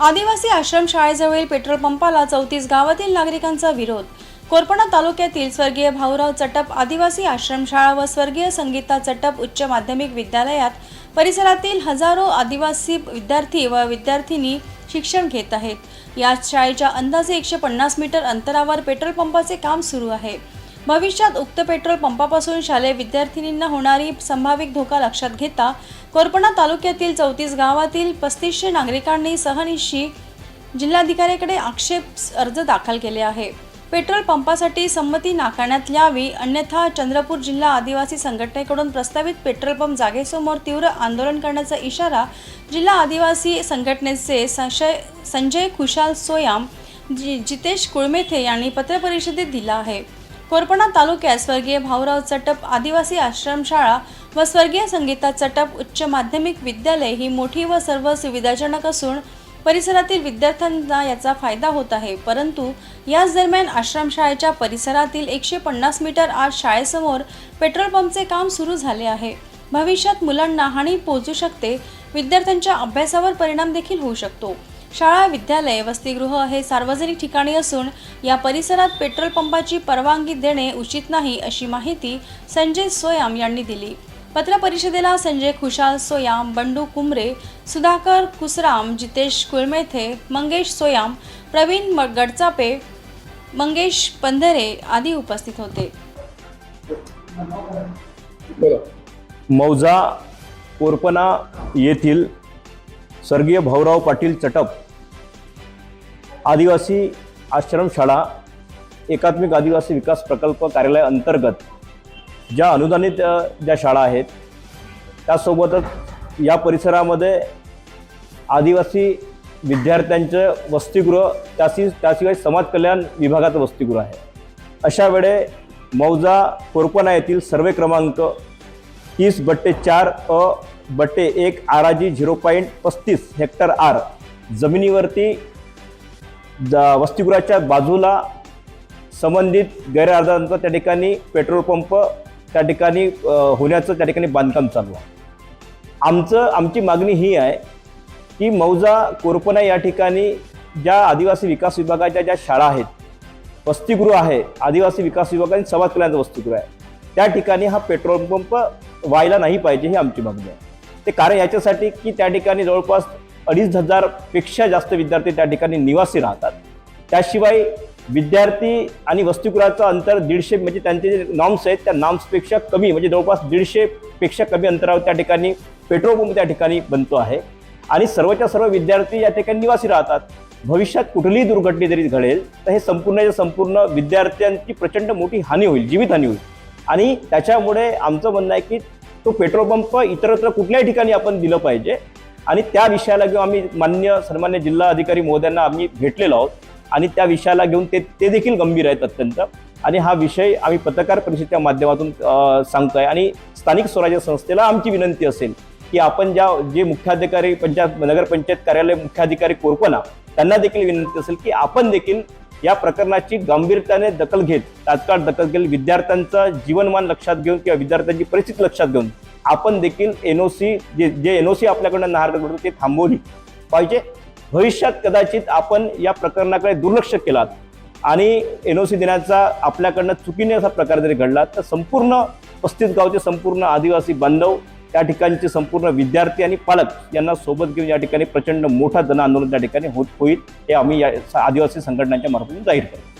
आदिवासी आश्रमशाळेजवळील पेट्रोल पंपाला चौतीस गावातील नागरिकांचा विरोध. कोरपणा तालुक्यातील स्वर्गीय भाऊराव चटप आदिवासी आश्रमशाळा व स्वर्गीय संगीता चटप उच्च माध्यमिक विद्यालयात परिसरातील हजारो आदिवासी विद्यार्थी व विद्यार्थिनी शिक्षण घेत आहेत. याच शाळेच्या अंदाजे एकशे पन्नास मीटर अंतरावर पेट्रोल पंपाचे काम सुरू आहे. भविष्यात उक्त पेट्रोल पंपापासून शालेय विद्यार्थिनींना होणारी संभावित धोका लक्षात घेता कोरपणा तालुक्यातील चौतीस गावातील पस्तीसशे नागरिकांनी सहनिशी जिल्हाधिकाऱ्याकडे आक्षेप अर्ज दाखल केले आहे. पेट्रोल पंपासाठी संमती नाकारण्यात यावी अन्यथा चंद्रपूर जिल्हा आदिवासी संघटनेकडून प्रस्तावित पेट्रोल पंप जागेसमोर तीव्र आंदोलन करण्याचा इशारा जिल्हा आदिवासी संघटनेचे संशय संजय खुशाल सोयाम जि जितेश कुळमेथे यांनी पत्रपरिषदेत दिला आहे. कोरपणा तालुक्यात स्वर्गीय भाऊराव चटप आदिवासी आश्रमशाळा व स्वर्गीय संगीता चटप उच्च माध्यमिक विद्यालय ही मोठी व सर्व सुविधाजनक असून परिसरातील विद्यार्थ्यांना याचा फायदा होत आहे. परंतु याच दरम्यान आश्रमशाळेच्या परिसरातील एकशे पन्नास मीटर आत शाळेसमोर पेट्रोल पंपचे काम सुरू झाले आहे. भविष्यात मुलांना हानी पोहोचू शकते. विद्यार्थ्यांच्या अभ्यासावर परिणाम देखील होऊ शकतो. शाळा विद्यालय वसतिगृह हे सार्वजनिक ठिकाणी असून या परिसरात पेट्रोल पंपाची परवानगी देणे उचित नाही अशी माहिती संजय सोयाम यांनी दिली. पत्रपरिषदेला संजय खुशाल सोयाम बंडू कुमरे सुधाकर कुसराम जितेश कुळमेथे मंगेश सोयाम प्रवीण म- गडचापे मंगेश पंधरे आदी उपस्थित होते. मौजा कोरपना येथील स्वर्गीय भाऊराव पाटील चटप आदिवासी आश्रमशाळा एकात्मिक आदिवासी विकास प्रकल्प कार्यालय अंतर्गत ज्या अनुदानित ज्या शाळा आहेत त्यासोबतच या परिसरामध्ये आदिवासी विद्यार्थ्यांचं वसतिगृह त्याशी त्याशिवाय समाज कल्याण विभागाचं वसतिगृह आहे. अशा वेळे मौजा कोरपना येथील सर्वे क्रमांक तीस बट्टे चार अ बट्टे एक आराजी झिरो पॉईंट पस्तीस हेक्टर आर जमिनीवरती ज वसतिगृहाच्या बाजूला संबंधित गैरअर्जांचा त्या ठिकाणी पेट्रोल पंप त्या ठिकाणी होण्याचं त्या ठिकाणी बांधकाम चालू आहे. आमचं आमची मागणी ही आहे की मौजा कोरपना या ठिकाणी ज्या आदिवासी विकास विभागाच्या ज्या शाळा आहेत वसतिगृह आहे आदिवासी विकास विभाग आणि समाज कल्याणचं वसतिगृह आहे त्या ठिकाणी हा पेट्रोल पंप व्हायला नाही पाहिजे ही आमची मागणी आहे. ते कारण याच्यासाठी की त्या ठिकाणी जवळपास अडीच हजारपेक्षा जास्त विद्यार्थी त्या ठिकाणी निवासी राहतात. त्याशिवाय विद्यार्थी आणि वसतिगृहाचं अंतर दीडशे म्हणजे त्यांचे जे नॉर्म्स आहेत त्या नॉर्म्सपेक्षा कमी म्हणजे जवळपास दीडशेपेक्षा कमी अंतरावर त्या ठिकाणी पेट्रोल पंप त्या ठिकाणी बनतो आहे. आणि सर्वच्या सर्व विद्यार्थी या ठिकाणी निवासी राहतात. भविष्यात कुठलीही दुर्घटना जरी घडेल तर हे संपूर्ण संपूर्ण विद्यार्थ्यांची प्रचंड मोठी हानी होईल जीवितहानी होईल. आणि त्याच्यामुळे आमचं म्हणणं आहे की तो पेट्रोल पंप इतरत्र कुठल्याही ठिकाणी आपण दिलं पाहिजे. आणि त्या विषयाला घेऊन आम्ही मान्य सन्मान्य जिल्हा अधिकारी महोदयांना आम्ही भेटलेलो आहोत. आणि त्या विषयाला घेऊन ते ते देखील गंभीर आहेत अत्यंत. आणि हा विषय आम्ही पत्रकार परिषदेच्या माध्यमातून सांगतो सांगतोय. आणि स्थानिक स्वराज्य संस्थेला आमची विनंती असेल की आपण ज्या जे मुख्याधिकारी पंचायत नगरपंचायत कार्यालय मुख्याधिकारी कोरपना त्यांना देखील विनंती असेल की आपण देखील या प्रकरणाची गंभीरतेने दखल घेत तात्काळ दखल घेत विद्यार्थ्यांचं जीवनमान लक्षात घेऊन किंवा विद्यार्थ्यांची परिस्थिती लक्षात घेऊन आपण देखील एन ओ सी जे जे एन ओ सी आपल्याकडनं नाहरकडून ते थांबवली पाहिजे. भविष्यात कदाचित आपण या प्रकरणाकडे दुर्लक्ष केलात आणि एन ओ सी देण्याचा आपल्याकडनं चुकीने असा प्रकार जरी घडला तर संपूर्ण पस्तीस गावचे संपूर्ण आदिवासी बांधव त्या ठिकाणचे संपूर्ण विद्यार्थी आणि पालक यांना सोबत घेऊन या ठिकाणी प्रचंड मोठा जनआंदोलन त्या ठिकाणी होत होईल हे आम्ही या आदिवासी संघटनांच्या मार्फत जाहीर करतो.